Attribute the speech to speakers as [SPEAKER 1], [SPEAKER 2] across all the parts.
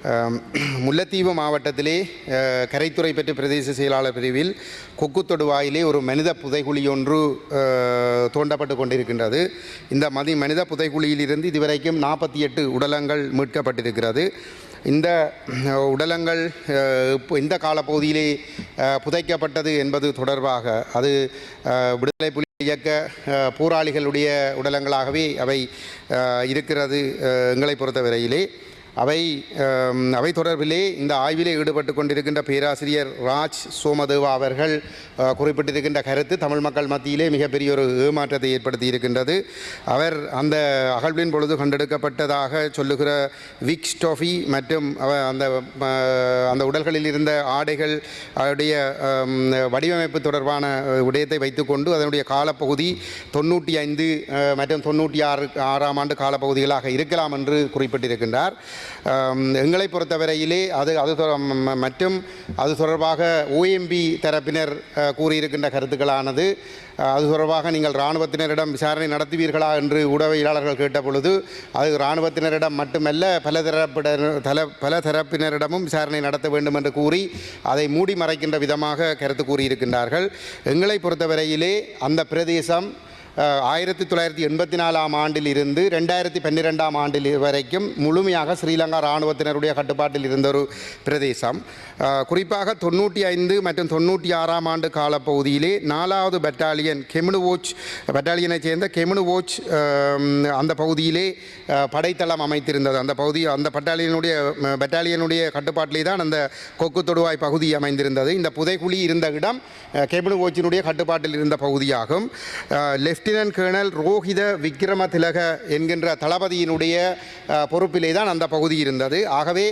[SPEAKER 1] முல்லைத்தீவு மாவட்டத்திலே கரைத்துறை பெற்ற பிரதேச செயலாளர் பிரிவில் கொக்குத்தொடுவாயிலே ஒரு மனித புதைகுழி ஒன்று தோண்டப்பட்டு கொண்டிருக்கின்றது. இந்த மதி மனித புதைகுழியிலிருந்து இதுவரைக்கும் நாற்பத்தி எட்டு உடலங்கள் மீட்கப்பட்டிருக்கிறது. இந்த உடலங்கள் இப்போ இந்த காலப்பகுதியிலே புதைக்கப்பட்டது என்பது தொடர்பாக அது விடுதலை புலி இயக்க போராளிகளுடைய உடலங்களாகவே அவை இருக்கிறது எங்களை பொறுத்தவரையிலே. அவை அவை தொடர்பிலே இந்த ஆய்விலே ஈடுபட்டு கொண்டிருக்கின்ற பேராசிரியர் ராஜ் சோமதேவா அவர்கள் குறிப்பிட்டிருக்கின்ற கருத்து தமிழ் மக்கள் மத்தியிலே மிகப்பெரிய ஒரு ஏமாற்றத்தை ஏற்படுத்தி இருக்கின்றது அவர் அந்த அகழ்வின் பொழுது கண்டெடுக்கப்பட்டதாக சொல்லுகிற விக் ஸ்டோஃபி மற்றும் அவ- அந்த அந்த உடல்களில் இருந்த ஆடைகள் அவருடைய வடிவமைப்பு தொடர்பான விடயத்தை வைத்துக்கொண்டு அதனுடைய காலப்பகுதி தொண்ணூற்றி ஐந்து மற்றும் தொண்ணூற்றி ஆறு ஆறாம் ஆண்டு காலப்பகுதிகளாக இருக்கலாம் என்று குறிப்பிட்டிருக்கின்றார். எங்களை பொறுத்தவரையிலே அது அது மற்றும் அது தொடர்பாக ஓஎம்பி தரப்பினர் கூறியிருக்கின்ற கருத்துக்களானது அது தொடர்பாக நீங்கள் இராணுவத்தினரிடம் விசாரணை நடத்துவீர்களா என்று ஊடகவியலாளர்கள் கேட்ட பொழுது அது இராணுவத்தினரிடம் மட்டுமல்ல பல தரப்பிட தல பல தரப்பினரிடமும் விசாரணை நடத்த வேண்டும் என்று கூறி அதை மூடி மறைக்கின்ற விதமாக கருத்து கூறியிருக்கின்றார்கள். எங்களை பொறுத்தவரையிலே அந்த பிரதேசம் ஆயிரத்தி தொள்ளாயிரத்தி எண்பத்தி நாலாம் ஆண்டில் இருந்து ரெண்டாயிரத்தி பன்னிரெண்டாம் ஆண்டில் வரைக்கும் முழுமையாக ஸ்ரீலங்கா இராணுவத்தினருடைய கட்டுப்பாட்டில் இருந்த ஒரு பிரதேசம். குறிப்பாக தொண்ணூற்றி ஐந்து மற்றும் தொண்ணூற்றி ஆறாம் ஆண்டு காலப்பகுதியிலே நாலாவது பட்டாலியன் கெமினுவோச் பட்டாலியனைச் சேர்ந்த கெமினுவோச் அந்த பகுதியிலே படைத்தளம் அமைத்திருந்தது. அந்த பகுதி அந்த பட்டாலியனுடைய பெட்டாலியனுடைய பட்டாலியனுடைய கட்டுப்பாட்டிலே தான் அந்த கொக்கு தொடுவாய் பகுதி அமைந்திருந்தது. இந்த புதைக்குழி இருந்த இடம் கெமினு கெமினுவோச்சினுடைய கட்டுப்பாட்டில் இருந்த பகுதியாகும். Left lieutenant colonel Rohitha Wickrama Thilaka என்கின்ற தளபதியினுடைய பொறுப்பிலே தான் அந்த பகுதி இருந்தது. ஆகவே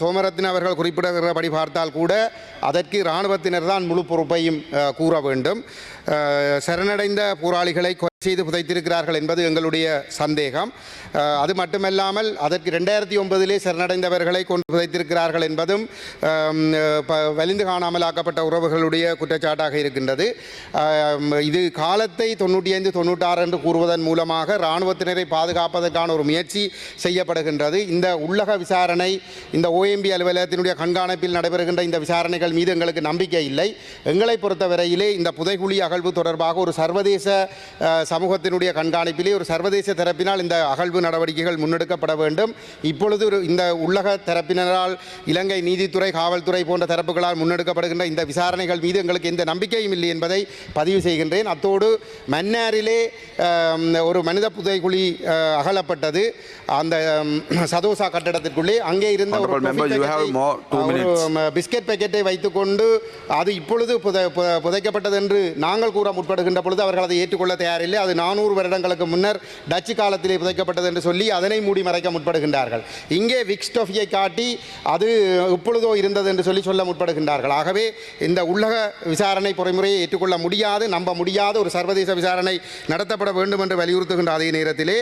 [SPEAKER 1] சோமரத்ன அவர்கள் குறிப்பிடுகிறபடி பார்த்தால் கூட அதற்கு இராணுவத்தினர் தான் முழு பொறுப்பையும் கூற வேண்டும். சரணடைந்த போராளிகளை செய்து புதைத்திருக்கிறார்கள் என்பது எங்களுடைய சந்தேகம். அது மட்டுமல்லாமல் அதற்கு ரெண்டாயிரத்தி ஒன்பதிலே சரணடைந்தவர்களை கொண்டு புதைத்திருக்கிறார்கள் என்பதும் ப- வலிந்து காணாமலாக்கப்பட்ட உறவுகளுடைய குற்றச்சாட்டாக இருக்கின்றது. இது காலத்தை தொண்ணூற்றி ஐந்து தொண்ணூற்றாறு என்று கூறுவதன் மூலமாக இராணுவத்தினரை பாதுகாப்பதற்கான ஒரு முயற்சி செய்யப்படுகின்றது. இந்த உள்ளக விசாரணை இந்த ஓஎம்பி அலுவலகத்தினுடைய கண்காணிப்பில் நடைபெறுகின்ற இந்த விசாரணைகள் மீது எங்களுக்கு நம்பிக்கை இல்லை. எங்களை பொறுத்தவரையிலே இந்த புதைகுழி அகழ்வு தொடர்பாக ஒரு சர்வதேச சமூகத்தினுடைய கண்காணிப்பிலே ஒரு சர்வதேச தரப்பினால் இந்த அகழ்வு நடவடிக்கைகள் முன்னெடுக்கப்பட வேண்டும். இப்பொழுது ஒரு இந்த உள்ளக தரப்பினரால் இலங்கை நீதித்துறை காவல்துறை போன்ற தரப்புகளால் முன்னெடுக்கப்படுகின்ற இந்த விசாரணைகள் மீது எங்களுக்கு எந்த நம்பிக்கையும் இல்லை என்பதை பதிவு செய்கின்றேன். அத்தோடு மன்னாரிலே ஒரு மனித புதைகுழி அஹ், அகலப்பட்டது. அந்த சதோசா கட்டடத்திற்குள்ளே அங்கே இருந்த ஒரு பிஸ்கட் பேக்கெட்டை வைத்துக்கொண்டு அது இப்பொழுது புதைக்கப்பட்டது என்று நாங்கள் கூற முற்படுகின்ற பொழுது அவர்கள் அதை ஏற்றுக்கொள்ள தயாரில்லை. அது நானூறு வருடங்களுக்கு முன்னர் டச்சு காலத்திலே புதைக்கப்பட்டது என்று சொல்லி அதனை மூடி மறைக்க முற்படுகின்றார்கள். இங்கே விக்ஸ்டோஃபியை காட்டி அது இப்பொழுதோ இருந்தது என்று சொல்லி சொல்ல முற்படுகின்றார்கள். ஆகவே இந்த உள்ளக விசாரணை பொறிமுறையை ஏற்றுக்கொள்ள முடியாது நம்ப முடியாத ஒரு சர்வதேச விசாரணை நடத்தப்பட வேண்டும் என்று வலியுறுத்துகின்ற அதே நேரத்திலே